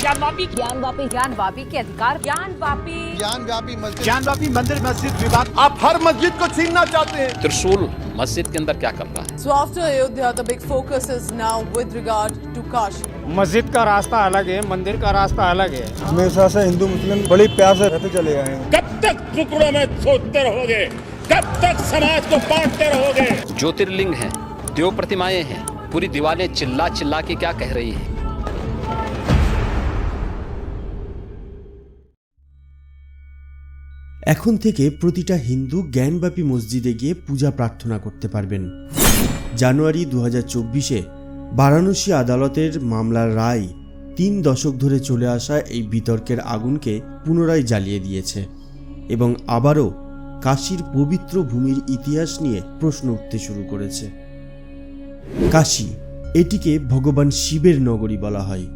ज्ञान वापी ज्ञान वापी ज्ञान वापी के अधिकार। ज्ञान वापी ज्ञान व्यापी मस्जिद। ज्ञानवापी मंदिर मस्जिद विवाद। आप हर मस्जिद को छीनना चाहते हैं। त्रिशूल मस्जिद के अंदर क्या कर रहा है? So after Ayodhya, the big focus is now with regard to Kashi. मस्जिद का रास्ता अलग है मंदिर का रास्ता अलग है। हमेशा से हिंदू मुस्लिम बड़ी प्यार से रहते चले आए हैं। कब तक टुकड़ों में सोचते रहोगे? कब तक समाज को बांटते रहोगे? ज्योतिर्लिंग है देव प्रतिमाएँ हैं। पूरी दीवारें चिल्ला चिल्ला के क्या कह रही हैं এখন থেকে প্রতিটা হিন্দু জ্ঞানব্যাপী মসজিদে গিয়ে পূজা প্রার্থনা করতে পারবেন জানুয়ারি দু হাজার চব্বিশে বারাণসী আদালতের মামলার রায় তিন দশক ধরে চলে আসা এই বিতর্কের আগুনকে পুনরায় জ্বালিয়ে দিয়েছে এবং আবারও কাশীর পবিত্র ভূমির ইতিহাস নিয়ে প্রশ্ন উঠতে শুরু করেছে কাশী, এটিকে ভগবান শিবের নগরী বলা হয়।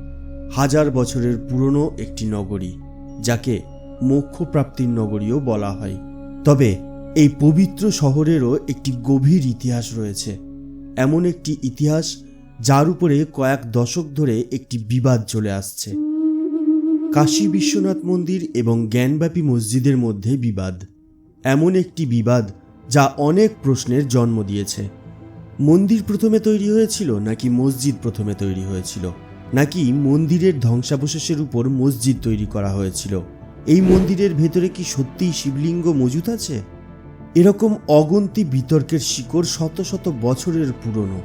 হাজার বছরের পুরনো একটি নগরী, যাকে মোক্ষপ্রাপ্তির নগরীও বলা হয়। তবে এই পবিত্র শহরেরও একটি গভীর ইতিহাস রয়েছে। এমন একটি ইতিহাস যার উপরে কয়েক দশক ধরে একটি বিবাদ চলে আসছে। কাশী বিশ্বনাথ মন্দির এবং জ্ঞানব্যাপী মসজিদের মধ্যে বিবাদ। এমন একটি বিবাদ যা অনেক প্রশ্নের জন্ম দিয়েছে। মন্দির প্রথমে তৈরি হয়েছিল নাকি মসজিদ প্রথমে তৈরি হয়েছিল? নাকি মন্দিরের ধ্বংসাবশেষের উপর মসজিদ তৈরি করা হয়েছিল? এই মন্দিরের ভেতরে কি সত্যিই শিবলিঙ্গ মজুত আছে? এরকম অগন্তি বিতর্কের শিকড় শত শত বছরের পুরনো।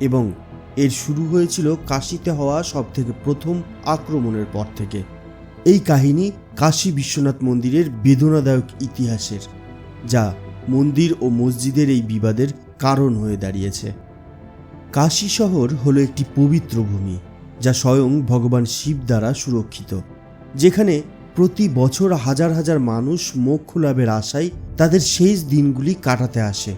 এবং এর শুরু হয়েছিল কাশিতে হওয়া সবথেকে প্রথম আক্রমণের পর থেকে। এই কাহিনী কাশী বিশ্বনাথ মন্দিরের বেদনাদায়ক ইতিহাসের, যা মন্দির ও মসজিদের এই বিবাদের কারণ হয়ে দাঁড়িয়েছে। কাশী শহর হলো একটি পবিত্র ভূমি, যা স্বয়ং ভগবান শিব দ্বারা সুরক্ষিত, যেখানে প্রতি বছর হাজার হাজার মানুষ মোক্ষ লাভের আশায় তাদের শেষ দিনগুলি কাটাতে আসে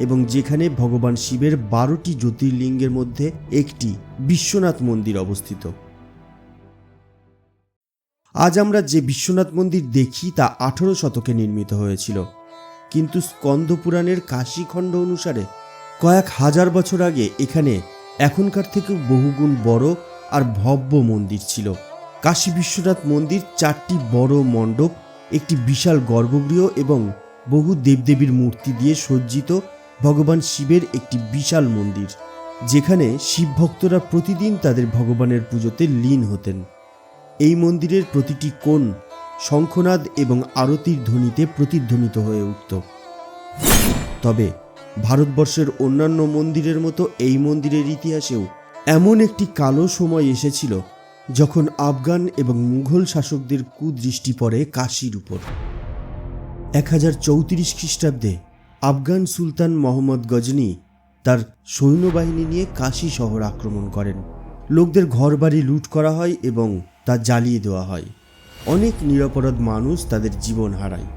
এবং যেখানে ভগবান শিবের বারোটি জ্যোতির্লিঙ্গের মধ্যে একটি বিশ্বনাথ মন্দির অবস্থিত। আজ আমরা যে বিশ্বনাথ মন্দির দেখি তা আঠেরো শতকে নির্মিত হয়েছিল। কিন্তু স্কন্দ পুরাণের কাশীখণ্ড অনুসারে কয়েক হাজার বছর আগে এখানে এখনকার থেকেও বহুগুণ বড় আর ভব্য মন্দির ছিল। কাশী বিশ্বনাথ মন্দির চারটি বড় মণ্ডপ, একটি বিশাল গর্ভগৃহ এবং বহু দেবদেবীর মূর্তি দিয়ে সজ্জিত ভগবান শিবের একটি বিশাল মন্দির, যেখানে শিব ভক্তরা প্রতিদিন তাদের ভগবানের পুজোতে লীন হতেন। এই মন্দিরের প্রতিটি কোণ শঙ্খনাদ এবং আরতির ধ্বনিতে প্রতিধ্বনিত হয়ে উঠত। তবে ভারতবর্ষের অন্যান্য মন্দিরের মতো এই মন্দিরের ইতিহাসেও এমন একটি কালো সময় এসেছিল যখন আফগান এবং মুঘল শাসকদের কুদৃষ্টি পড়ে কাশীর উপর। এক হাজার চৌত্রিশ খ্রিস্টাব্দে আফগান সুলতান মোহাম্মদ গজনী তার সৈন্যবাহিনী নিয়ে কাশী শহর আক্রমণ করেন। লোকদের ঘরবাড়ি লুট করা হয় এবং তা জ্বালিয়ে দেওয়া হয়। অনেক নিরপরাধ মানুষ তাদের জীবন হারায়,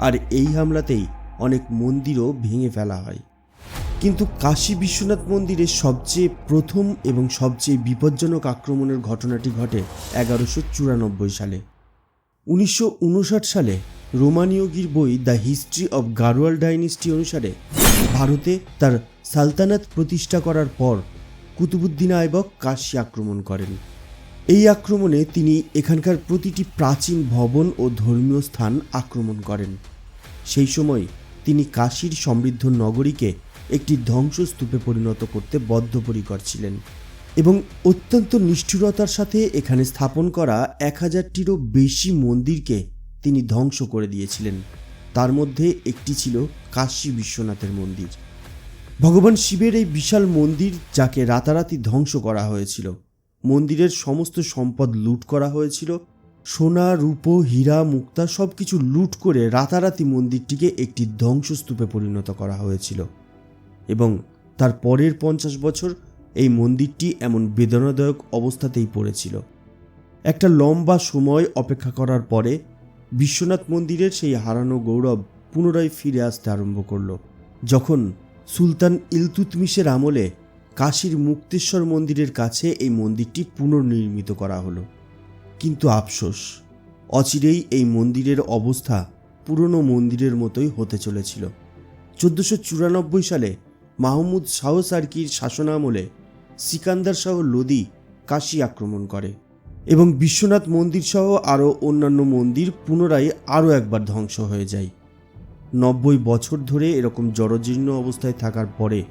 আর এই হামলাতেই অনেক মন্দিরও ভেঙে ফেলা হয়। কিন্তু কাশী বিশ্বনাথ মন্দিরের সবচেয়ে প্রথম এবং সবচেয়ে বিপজ্জনক আক্রমণের ঘটনাটি ঘটে এগারোশো চুরানব্বই সালে। উনিশশো উনষাট সালে রোমানীয়গির বই the history of Garhwal dynasty অনুসারে ভারতে তার সালতানাত প্রতিষ্ঠা করার পর কুতুবুদ্দিন আইবক কাশী আক্রমণ করেন। এই আক্রমণে তিনি এখানকার প্রতিটি প্রাচীন ভবন ও ধর্মীয় স্থান আক্রমণ করেন। সেই সময় তিনি কাশীর সমৃদ্ধ নগরীকে একটি ধ্বংসস্তূপে পরিণত করতে বদ্ধপরিকর ছিলেন এবং অত্যন্ত নিষ্ঠুরতার সাথে এখানে স্থাপন করা এক হাজারটিরও বেশি মন্দিরকে তিনি ধ্বংস করে দিয়েছিলেন। তার মধ্যে একটি ছিল কাশী বিশ্বনাথের মন্দির। ভগবান শিবের এই বিশাল মন্দির যাকে রাতারাতি ধ্বংস করা হয়েছিল। মন্দিরের সমস্ত সম্পদ লুট করা হয়েছিল। সোনা, রূপো, হীরা, মুক্তা সব কিছু লুট করে রাতারাতি মন্দিরটিকে একটি ধ্বংসস্তূপে পরিণত করা হয়েছিল। এবং তার পরের পঞ্চাশ বছর এই মন্দিরটি এমন বেদনাদায়ক অবস্থাতেই পড়েছিল। একটা লম্বা সময় অপেক্ষা করার পরে বিশ্বনাথ মন্দিরের সেই হারানো গৌরব পুনরায় ফিরে আসতে আরম্ভ করল। যখন সুলতান ইলতুতমিশের আমলে কাশীর মুক্তেশ্বর মন্দিরের কাছে এই মন্দিরটি পুনর্নির্মিত করা হলো। কিন্তু আফসোস, অচিরেই এই মন্দিরের অবস্থা পুরনো মন্দিরের মতোই হতে চলেছিল। চোদ্দোশো চুরানব্বই সালে মাহমুদ শাহ সার্কির শাসনামলে সিকান্দার সহ লোদি কাশী আক্রমণ করে এবং বিশ্বনাথ মন্দির সহ আরও অন্যান্য মন্দির পুনরায় আরও একবার ধ্বংস হয়ে যায়। নব্বই বছর ধরে এরকম জরজীর্ণ অবস্থায় থাকার পরে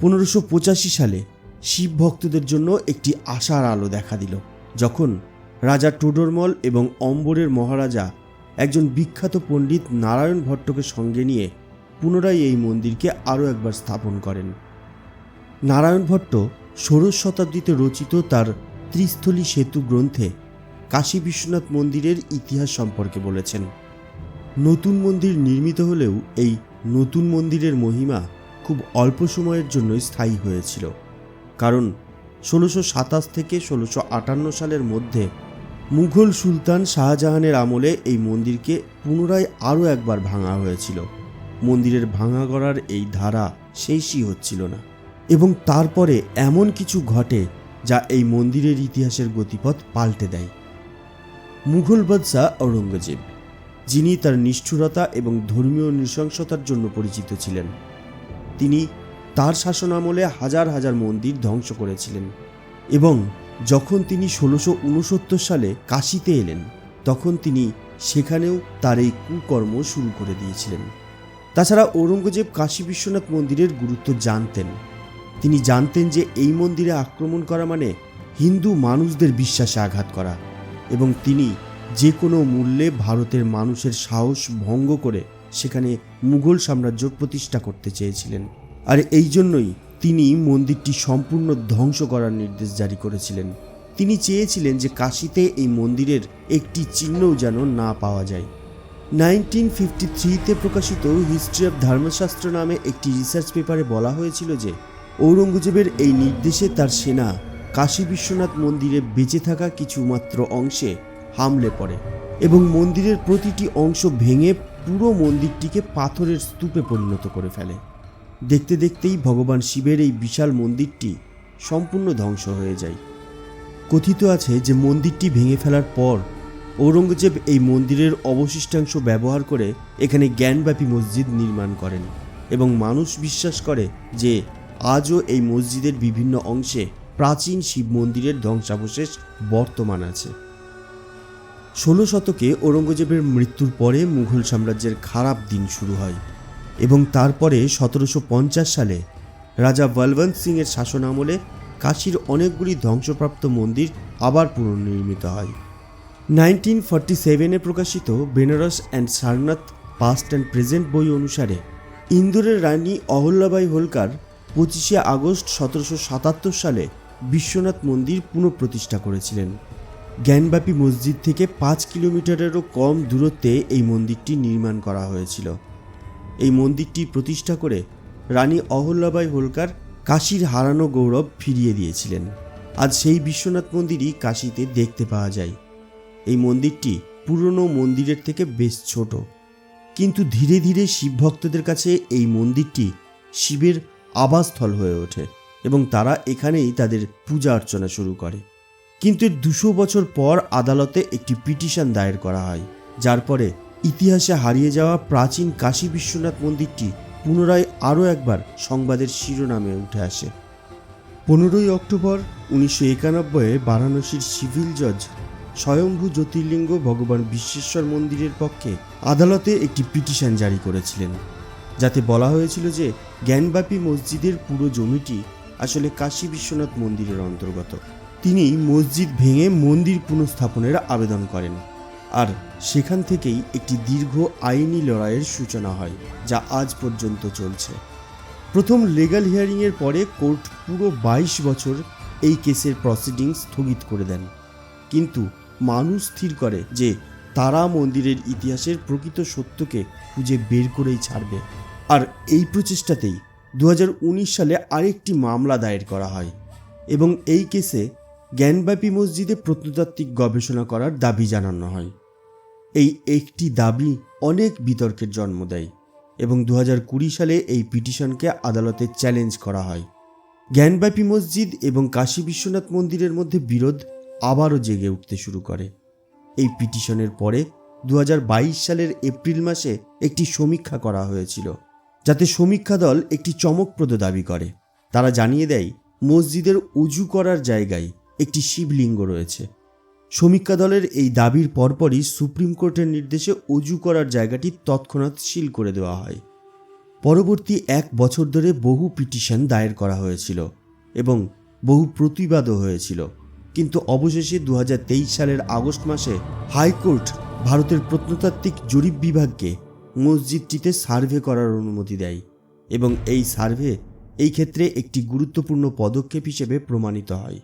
পনেরোশো পঁচাশি সালে শিব ভক্তদের জন্য একটি আশার আলো দেখা দিল, যখন রাজা টোডরমল এবং অম্বরের মহারাজা একজন বিখ্যাত পণ্ডিত নারায়ণ ভট্টকে সঙ্গে নিয়ে পুনরায় এই মন্দিরকে আরও একবার স্থাপন করেন। নারায়ণ ভট্ট ষোড়শ শতাব্দীতে রচিত তার ত্রিস্থলী সেতু গ্রন্থে কাশী বিশ্বনাথ মন্দিরের ইতিহাস সম্পর্কে বলেছেন। নতুন মন্দির নির্মিত হলেও এই নতুন মন্দিরের মহিমা খুব অল্প সময়ের জন্যই স্থায়ী হয়েছিল। কারণ ষোলোশো সাতাশ থেকে ষোলোশো আটান্ন সালের মধ্যে মুঘল সুলতান শাহজাহানের আমলে এই মন্দিরকে পুনরায় আরও একবার ভাঙা হয়েছিল। মন্দিরের ভাঙা গড়ার এই ধারা শেষই হচ্ছিল না। এবং তারপরে এমন কিছু ঘটে যা এই মন্দিরের ইতিহাসের গতিপথ পাল্টে দেয়। মুঘল বাদশাহ ঔরঙ্গজেব, যিনি তার নিষ্ঠুরতা এবং ধর্মীয় নৃশংসতার জন্য পরিচিত ছিলেন তিনি তার শাসনামলে হাজার হাজার মন্দির ধ্বংস করেছিলেন এবং যখন তিনি ষোলোশো উনসত্তর সালে কাশিতে এলেন, তখন তিনি সেখানেও তার এই কুকর্ম শুরু করে দিয়েছিলেন। তাছাড়া ঔরঙ্গজেব কাশী বিশ্বনাথ মন্দিরের গুরুত্ব জানতেন। তিনি জানতেন যে এই মন্দিরে আক্রমণ করা মানে হিন্দু মানুষদের বিশ্বাসে আঘাত করা এবং তিনি যে কোনো মূল্যে ভারতের মানুষের সাহস ভঙ্গ করে সেখানে মুঘল সাম্রাজ্য প্রতিষ্ঠা করতে চেয়েছিলেন। আর এই জন্যই তিনি মন্দিরটি সম্পূর্ণ ধ্বংস করার নির্দেশ জারি করেছিলেন। তিনি চেয়েছিলেন যে কাশিতে এই মন্দিরের একটি চিহ্নও যেন না পাওয়া যায়। নাইনটিন ফিফটি থ্রিতে প্রকাশিত হিস্ট্রি অফ ধর্মশাস্ত্র নামে একটি রিসার্চ পেপারে বলা হয়েছিল যে ঔরঙ্গজেবের এই নির্দেশে তার সেনা কাশী বিশ্বনাথ মন্দিরে বেঁচে থাকা কিছু মাত্র অংশে হামলে পড়ে এবং মন্দিরের প্রতিটি অংশ ভেঙে পুরো মন্দিরটিকে পাথরের স্তূপে পরিণত করে ফেলে। দেখতে দেখতেই ভগবান শিবের এই বিশাল মন্দিরটি সম্পূর্ণ ধ্বংস হয়ে যায়। কথিত আছে যে মন্দিরটি ভেঙে ফেলার পর ঔরঙ্গজেব এই মন্দিরের অবশিষ্টাংশ ব্যবহার করে এখানে জ্ঞানব্যাপী মসজিদ নির্মাণ করেন এবং মানুষ বিশ্বাস করে যে আজও এই মসজিদের বিভিন্ন অংশে প্রাচীন শিব মন্দিরের ধ্বংসাবশেষ বর্তমান আছে। ষোলো শতকে ঔরঙ্গজেবের মৃত্যুর পরে মুঘল সাম্রাজ্যের খারাপ দিন শুরু হয় এবং তারপরে সতেরোশো পঞ্চাশ সালে রাজা বলবন্ত সিংয়ের শাসন আমলে কাশীর অনেকগুলি ধ্বংসপ্রাপ্ত মন্দির আবার পুনর্নির্মিত হয়। নাইনটিন ফর্টি সেভেনে প্রকাশিত Benares and Sarnath past and present বই অনুসারে ইন্দোরের রানী অহল্যাবাই হোলকার পঁচিশে আগস্ট সতেরোশো সাতাত্তর সালে বিশ্বনাথ মন্দির পুনঃপ্রতিষ্ঠা করেছিলেন। জ্ঞানব্যাপী মসজিদ থেকে পাঁচ কিলোমিটারেরও কম দূরত্বে এই মন্দিরটি নির্মাণ করা হয়েছিল। এই মন্দিরটি প্রতিষ্ঠা করে রানী অহল্যাবাই হোলকার কাশীর হারানো গৌরব ফিরিয়ে দিয়েছিলেন। আজ সেই বিশ্বনাথ মন্দিরই কাশীতে দেখতে পাওয়া যায়। এই মন্দিরটি পুরনো মন্দিরের থেকে বেশ ছোট। কিন্তু ধীরে ধীরে শিব ভক্তদের কাছে এই মন্দিরটি শিবের আবাসস্থল হয়ে ওঠে এবং তারা এখানেই তাদের পূজা অর্চনা শুরু করে। কিন্তু এর দুশো বছর পর আদালতে একটি পিটিশন দায়ের করা হয়, যার পরে ইতিহাসে হারিয়ে যাওয়া প্রাচীন কাশী বিশ্বনাথ মন্দিরটি পুনরায় আরও একবার সংবাদের শিরোনামে উঠে আসে। পনেরোই অক্টোবর উনিশশো একানব্বইয়ে বারাণসীর সিভিল জজ স্বয়ম্ভু জ্যোতির্লিঙ্গ ভগবান বিশ্বেশ্বর মন্দিরের পক্ষে আদালতে একটি পিটিশন জারি করেছিলেন, যাতে বলা হয়েছিল যে জ্ঞানব্যাপী মসজিদের পুরো জমিটি আসলে কাশী বিশ্বনাথ মন্দিরের অন্তর্গত। তিনি মসজিদ ভেঙে মন্দির পুনঃস্থাপনের আবেদন করেন। আর সেখান থেকেই একটি দীর্ঘ আইনি লড়াইয়ের সূচনা হয়, যা আজ পর্যন্ত চলছে। প্রথম লিগ্যাল হিয়ারিংয়ের পরে কোর্ট পুরো বাইশ বছর এই কেসের প্রসিডিং স্থগিত করে দেন। কিন্তু মানুষ স্থির করে যে তারা মন্দিরের ইতিহাসের প্রকৃত সত্যকে খুঁজে বের করেই ছাড়বে। আর এই প্রচেষ্টাতেই দু হাজার উনিশ সালে আরেকটি মামলা দায়ের করা হয় এবং এই কেসে জ্ঞানব্যাপী মসজিদে প্রত্নতাত্ত্বিক গবেষণা করার দাবি জানানো হয়। এই একটি দাবি অনেক বিতর্কের জন্ম দেয় এবং দু সালে এই পিটিশনকে আদালতে চ্যালেঞ্জ করা হয়। জ্ঞানব্যাপী মসজিদ এবং কাশী বিশ্বনাথ মন্দিরের মধ্যে বিরোধ আবারও জেগে উঠতে শুরু করে। এই পিটিশনের পরে দু হাজার বাইশ সালের এপ্রিল মাসে একটি সমীক্ষা করা হয়েছিল, যাতে সমীক্ষা দল একটি চমকপ্রদ দাবি করে। তারা জানিয়ে দেয়, মসজিদের উজু করার জায়গায় একটি শিবলিঙ্গ রয়েছে। সমীক্ষা দলের এই দাবির পরপরই সুপ্রিম কোর্টের নির্দেশে অজু করার জায়গাটি তৎক্ষণাৎ সিল করে দেওয়া হয়। পরবর্তী এক বছর ধরে বহু পিটিশন দায়ের করা হয়েছিল এবং বহু প্রতিবাদও হয়েছিল। কিন্তু অবশেষে দু হাজার তেইশ সালের আগস্ট মাসে হাইকোর্ট ভারতের প্রত্নতাত্ত্বিক জরিপ বিভাগকে মসজিদটিতে সার্ভে করার অনুমতি দেয় এবং এই সার্ভে এই ক্ষেত্রে একটি গুরুত্বপূর্ণ পদক্ষেপ হিসেবে প্রমাণিত হয়।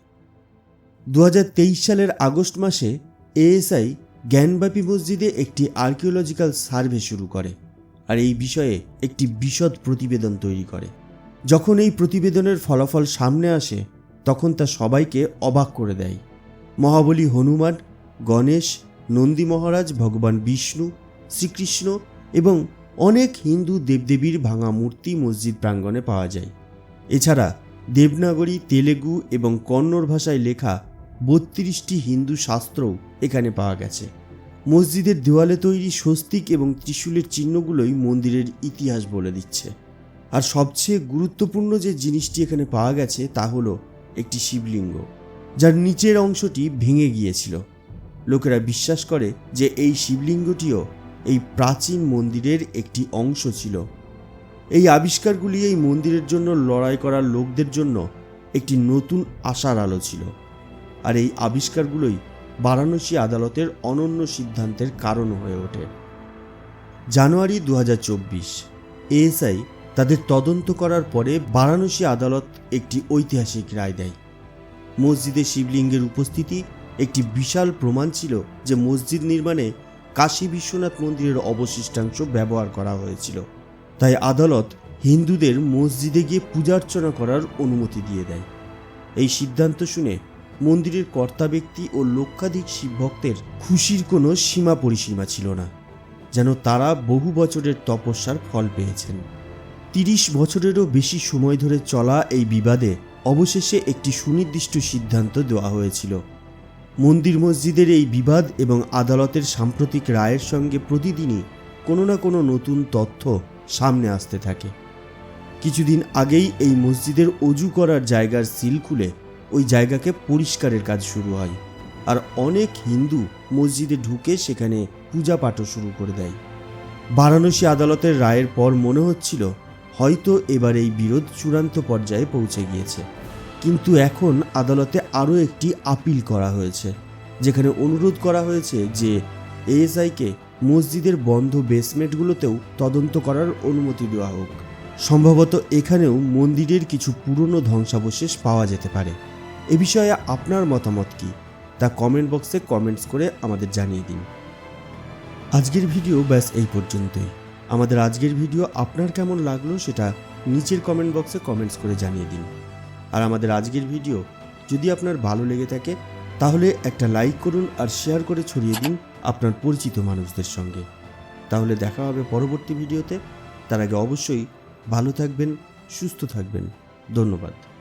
দু হাজার তেইশ সালের আগস্ট মাসে এএসআই জ্ঞানব্যাপী মসজিদে একটি আর্কিওলজিক্যাল সার্ভে শুরু করে আর এই বিষয়ে একটি বিশদ প্রতিবেদন তৈরি করে। যখন এই প্রতিবেদনের ফলাফল সামনে আসে, তখন তা সবাইকে অবাক করে দেয়। মহাবলী হনুমান, গণেশ, নন্দী মহারাজ, ভগবান বিষ্ণু, শ্রীকৃষ্ণ এবং অনেক হিন্দু দেবদেবীর ভাঙা মূর্তি মসজিদ প্রাঙ্গণে পাওয়া যায়। এছাড়া দেবনাগরী, তেলেগু এবং কন্নড় ভাষায় লেখা বত্রিশটি হিন্দু শাস্ত্রও এখানে পাওয়া গেছে। মসজিদের দেওয়ালে তৈরি স্বস্তিক এবং ত্রিশূলের চিহ্নগুলোই মন্দিরের ইতিহাস বলে দিচ্ছে। আর সবচেয়ে গুরুত্বপূর্ণ যে জিনিসটি এখানে পাওয়া গেছে তা হলো একটি শিবলিঙ্গ, যার নিচের অংশটি ভেঙে গিয়েছিল। লোকেরা বিশ্বাস করে যে এই শিবলিঙ্গটিও এই প্রাচীন মন্দিরের একটি অংশ ছিল। এই আবিষ্কারগুলি এই মন্দিরের জন্য লড়াই করার লোকদের জন্য একটি নতুন আশার আলো ছিল। আর এই আবিষ্কারগুলোই বারাণসী আদালতের অনন্য সিদ্ধান্তের কারণ হয়ে ওঠে। জানুয়ারি দু হাজার চব্বিশ, এএসআই তাদের তদন্ত করার পরে বারাণসী আদালত একটি ঐতিহাসিক রায় দেয়। মসজিদে শিবলিঙ্গের উপস্থিতি একটি বিশাল প্রমাণ ছিল যে মসজিদ নির্মাণে কাশী বিশ্বনাথ মন্দিরের অবশিষ্টাংশ ব্যবহার করা হয়েছিল। তাই আদালত হিন্দুদের মসজিদে গিয়ে পূজার্চনা করার অনুমতি দিয়ে দেয়। এই সিদ্ধান্ত শুনে মন্দিরের কর্তা ব্যক্তি ও লক্ষাধিক শিবভক্তের খুশির কোনো সীমা পরিসীমা ছিল না, যেন তারা বহু বছরের তপস্যার ফল পেয়েছেন। তিরিশ বছরেরও বেশি সময় ধরে চলা এই বিবাদে অবশেষে একটি সুনির্দিষ্ট সিদ্ধান্ত দেওয়া হয়েছিল। মন্দির মসজিদের এই বিবাদ এবং আদালতের সাম্প্রতিক রায়ের সঙ্গে প্রতিদিনই কোনো না কোনো নতুন তথ্য সামনে আসতে থাকে। কিছুদিন আগেই এই মসজিদের অজু করার জায়গার সিল খুলে ওই জায়গাকে পরিষ্কারের কাজ শুরু হয়। আর অনেক হিন্দু মসজিদে ঢুকে সেখানে পূজা পাঠও শুরু করে দেয়। বারাণসী আদালতের রায়ের পর মনে হচ্ছিল, হয়তো এবার এই বিরোধ চূড়ান্ত পর্যায়ে পৌঁছে গিয়েছে। কিন্তু এখন আদালতে আরও একটি আপিল করা হয়েছে, যেখানে অনুরোধ করা হয়েছে যে এএসআইকে মসজিদের বন্ধ বেসমেন্টগুলোতেও তদন্ত করার অনুমতি দেওয়া হোক। সম্ভবত এখানেও মন্দিরের কিছু পুরনো ধ্বংসাবশেষ পাওয়া যেতে পারে। এ বিষয়ে আপনার মতামত কি? তা কমেন্ট বক্সে কমেন্টস করে আমাদের জানিয়ে দিন। আজকের ভিডিও ব্যাস এই পর্যন্তই। আমাদের আজকের ভিডিও আপনার কেমন লাগল সেটা নিচের কমেন্ট বক্সে কমেন্টস করে জানিয়ে দিন। আর আমাদের আজকের ভিডিও যদি আপনার ভালো লেগে থাকে, তাহলে একটা লাইক করুন আর শেয়ার করে ছড়িয়ে দিন আপনার পরিচিত মানুষদের সঙ্গে। তাহলে দেখা হবে পরবর্তী ভিডিওতে তার আগে অবশ্যই ভালো থাকবেন, সুস্থ থাকবেন। ধন্যবাদ।